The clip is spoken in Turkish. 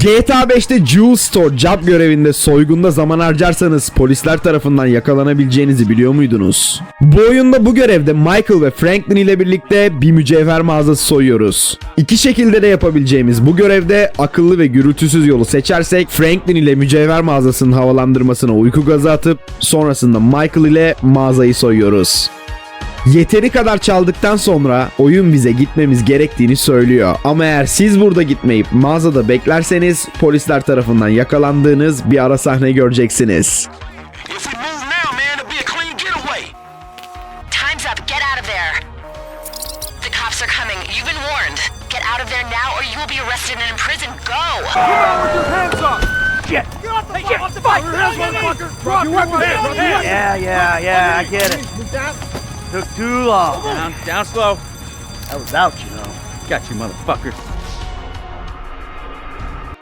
GTA 5'te Jewel Store job görevinde soygunda zaman harcarsanız polisler tarafından yakalanabileceğinizi biliyor muydunuz? Bu oyunda bu görevde Michael ve Franklin ile birlikte bir mücevher mağazası soyuyoruz. İki şekilde de yapabileceğimiz bu görevde akıllı ve gürültüsüz yolu seçersek Franklin ile mücevher mağazasının havalandırmasına uyku gazı atıp sonrasında Michael ile mağazayı soyuyoruz. Yeteri kadar çaldıktan sonra oyun bize gitmemiz gerektiğini söylüyor. Ama eğer siz burada gitmeyip mağazada beklerseniz polisler tarafından yakalandığınız bir ara sahne göreceksiniz. Yeah, yeah, yeah, I get it. Took too long. Down, down slow. I was out, you know. Got you, motherfucker.